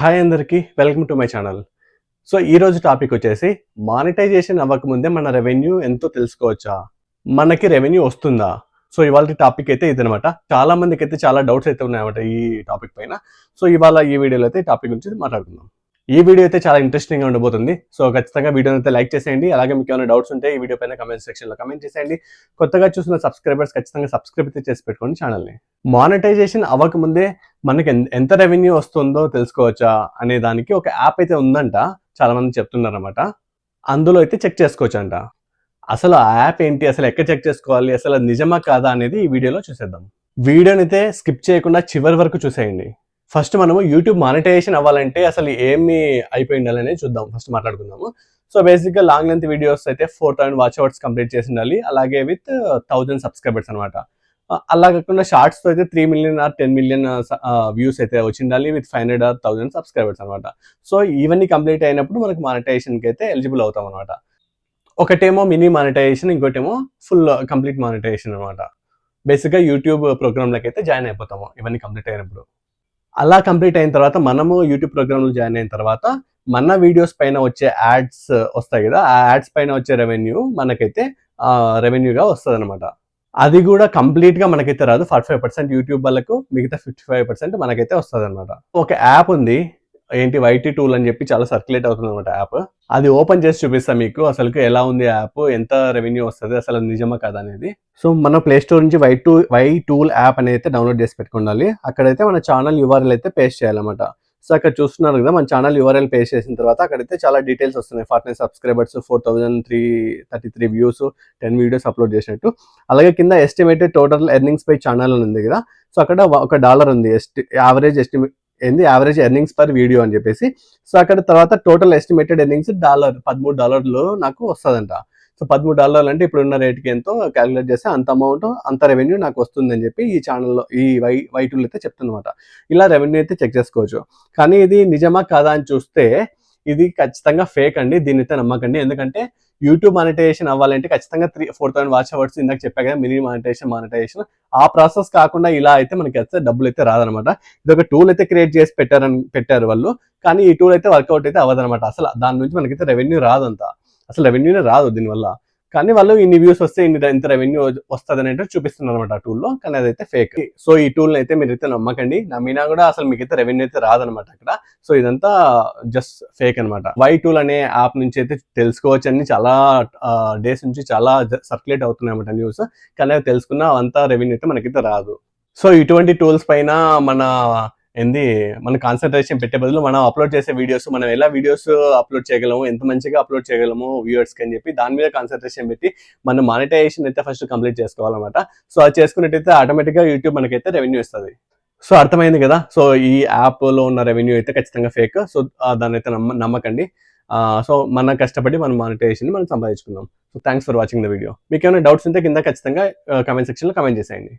Hi అందరికీ welcome to my channel so ఈ రోజు టాపిక్ వచ్చేసి మానిటైజేషన్ అవ్వకముందే మన రెవెన్యూ ఎంతో తెలుసుకోవచ్చా? మనకి రెవెన్యూ వస్తుందా? సో ఇవాళ టాపిక్ అయితే ఇదనమాట చాలా మందికి అయితే చాలా డౌట్స్ అయితే ఉన్నాయన్నమాట ఈ టాపిక్ పైన. సో ఇవాళ ఈ వీడియోలో అయితే టాపిక్ గురించి మాట్లాడుకుందాం. ఈ వీడియో అయితే చాలా ఇంట్రెస్టింగ్గా ఉండబోతుంది. సో ఖచ్చితంగా వీడియోని అయితే లైక్ చేసేయండి. అలాగే మీకు ఏమైనా డౌట్స్ ఉంటే ఈ వీడియో పైన కమెంట్ సెక్షన్లో కమెంట్ చేసేయండి. కొత్తగా చూసిన సబ్స్క్రైబర్స్ ఖచ్చితంగా సబ్స్క్రైబ్ అయితే చేసి పెట్టుకోండి ఛానల్ని మానిటైజేషన్ అవ్వకముందే మనకి ఎంత రెవెన్యూ వస్తుందో తెలుసుకోవచ్చా అనే దానికి ఒక యాప్ అయితే ఉందంట చాలా మంది చెప్తున్నారు అనమాట అందులో అయితే చెక్ చేసుకోవచ్చంట. అసలు ఆ యాప్ ఏంటి? అసలు ఎక్కడ చెక్ చేసుకోవాలి? అసలు నిజమా కాదా అనేది ఈ వీడియోలో చూసేద్దాం. వీడియోని అయితే స్కిప్ చేయకుండా చివరి వరకు చూసేయండి. ఫస్ట్ మనము యూట్యూబ్ మానిటైజేషన్ అవ్వాలంటే అసలు ఏమి అయిపోయి ఉండాలి చూద్దాం. ఫస్ట్ మాట్లాడుకుందాము. సో బేసిక్గా లాంగ్ లెంత్ వీడియోస్ అయితే four thousand watch hours complete చేసి ఉండాలి. అలాగే విత్ థౌజండ్ సబ్స్క్రైబర్స్ అనమాట అలా కాకుండా షార్ట్స్తో అయితే three million or ten million views అయితే వచ్చిండాలి with five hundred or thousand subscribers అనమాట సో ఇవన్నీ కంప్లీట్ అయినప్పుడు మనకి మానిటైజేషన్కి అయితే ఎలిజిబుల్ అవుతాం అనమాట ఒకటేమో మినీ మానిటైజేషన్ ఇంకోటేమో ఫుల్ కంప్లీట్ మానిటైజేషన్ అనమాట బేసిక్గా యూట్యూబ్ ప్రోగ్రామ్లకి అయితే జాయిన్ అయిపోతాము ఇవన్నీ కంప్లీట్ అయినప్పుడు. అలా కంప్లీట్ అయిన తర్వాత మనము యూట్యూబ్ ప్రోగ్రాంలో జాయిన్ అయిన తర్వాత మన వీడియోస్ పైన వచ్చే యాడ్స్ వస్తాయి కదా ఆ యాడ్స్ పైన వచ్చే రెవెన్యూ మనకైతే రెవెన్యూగా వస్తుంది అనమాట అది కూడా కంప్లీట్గా మనకైతే రాదు. ఫార్టీ ఫైవ్ పర్సెంట్ యూట్యూబ్ వాళ్ళకు మిగతా ఫిఫ్టీ ఫైవ్ పర్సెంట్ మనకైతే వస్తుంది అనమాట ఒక యాప్ ఉంది. ఏంటి వైటీ టూల్ అని చెప్పి చాలా సర్క్యులేట్ అవుతుంది అనమాట యాప్. అది ఓపెన్ చేసి చూపిస్తాను మీకు. అసలు ఎలా ఉంది యాప్? ఎంత రెవెన్యూ వస్తుంది? అసలు నిజమా కదా అనేది. సో మన ప్లే స్టోర్ నుంచి Y to Y tool app అనేది అయితే డౌన్లోడ్ చేసి పెట్టుకోవాలి అక్కడైతే మన ఛానల్ యూఆర్ఎల్ అయితే పేస్ట్ చేయాలన్నమాట. సో అక్కడ చూస్తున్నారు కదా మన ఛానల్ యూఆర్ఎల్ పేస్ చేసిన తర్వాత అక్కడైతే చాలా డీటెయిల్స్ వస్తున్నాయి. Forty subscribers four thousand three thirty three views ten videos upload చేసినట్టు. అలాగే కింద ఎస్టిమేటెడ్ టోటల్ ఎర్నింగ్స్ పై ఛానల్ అని ఉంది కదా సో అక్కడ ఒక డాలర్ ఉంది. ఎస్టి యావరేజ్ ఎస్టిమేట్ ఏంది? యావరేజ్ ఎర్నింగ్స్ పర్ వీడియో అని చెప్పేసి. సో అక్కడ తర్వాత టోటల్ ఎస్టిమేటెడ్ ఎర్నింగ్స్ డాలర్ పదమూడు డాలర్లు నాకు వస్తుందంట. సో పదమూడు డాలర్లు అంటే ఇప్పుడున్న రేట్కి ఎంతో క్యాలిక్యులేట్ చేస్తే అంత అమౌంట్ అంత రెవెన్యూ నాకు వస్తుంది అని చెప్పి ఈ ఛానల్లో ఈ వై వైటూల్ అయితే చెప్తుందన్నమాట. ఇలా రెవెన్యూ అయితే చెక్ చేసుకోవచ్చు. కానీ ఇది నిజమా కాదా అని చూస్తే ఇది ఖచ్చితంగా ఫేక్ అండి. దీన్ని అయితే నమ్మకండి. ఎందుకంటే యూట్యూబ్ మానిటైజేషన్ అవ్వాలంటే ఖచ్చితంగా three four thousand watch hours ఇందాక చెప్పా కదా మినీ మానిటైజేషన్ మానిటైజేషన్ ఆ ప్రాసెస్ కాకుండా ఇలా అయితే మనకి అయితే డబ్బులు అయితే రాదనమాట ఇది ఒక టూల్ అయితే క్రియేట్ చేసి పెట్టారని పెట్టారు వాళ్ళు. కానీ ఈ టూల్ అయితే వర్కౌట్ అయితే అవ్వదనమాట అసలు దాని నుంచి మనకైతే రెవెన్యూ రాదంత. అసలు రెవెన్యూనే రాదు దీనివల్ల. కానీ వాళ్ళు ఇన్ని వ్యూస్ వస్తే ఇన్ని ఇంత రెవెన్యూ వస్తుంది అనేది చూపిస్తున్నారు అనమాట ఆ టూల్లో కానీ అదైతే ఫేక్ సో ఈ టూల్ అయితే మీరైతే నమ్మకండి. నమ్మినా కూడా అసలు మీకైతే రెవెన్యూ అయితే రాదనమాట అక్కడ. సో ఇదంతా జస్ట్ ఫేక్ అనమాట వై టూల్ అనే యాప్ నుంచి అయితే తెలుసుకోవచ్చు అని చాలా డేస్ నుంచి చాలా సర్క్యులేట్ అవుతున్నాయి అనమాట న్యూస్ కానీ అది తెలుసుకున్న అంతా రెవెన్యూ అయితే మనకైతే రాదు. సో ఇటువంటి టూల్స్ పైన మన ఏంది? మన కాన్సన్ట్రేషన్ పెట్టే బదులు మనం అప్లోడ్ చేసే వీడియోస్ మనం ఎలా వీడియోస్ అప్లోడ్ చేయగలము ఎంత మంచిగా అప్లోడ్ చేయగలము వ్యూవర్స్కి అని చెప్పి దాని మీద కాన్సన్ట్రేషన్ పెట్టి మనం మానిటైజేషన్ అయితే ఫస్ట్ కంప్లీట్ చేసుకోవాలన్నమాట. సో అది చేసుకున్నట్టయితే ఆటోమేటిక్గా యూట్యూబ్ మనకైతే రెవెన్యూ ఇస్తుంది. సో అర్థమైంది కదా? సో ఈ యాప్లో ఉన్న రెవెన్యూ అయితే ఖచ్చితంగా ఫేక్ సో దాన్ని అయితే నమ్మ నమ్మకండి. సో మన కష్టపడి మనం మానిటైజేషన్ మనం సంపాదించుకుందాం. So thanks for watching the video మీకు ఏమైనా డౌట్స్ ఉంటే కింద ఖచ్చితంగా కమెంట్ సెక్షన్లో కమెంట్ చేసేయండి.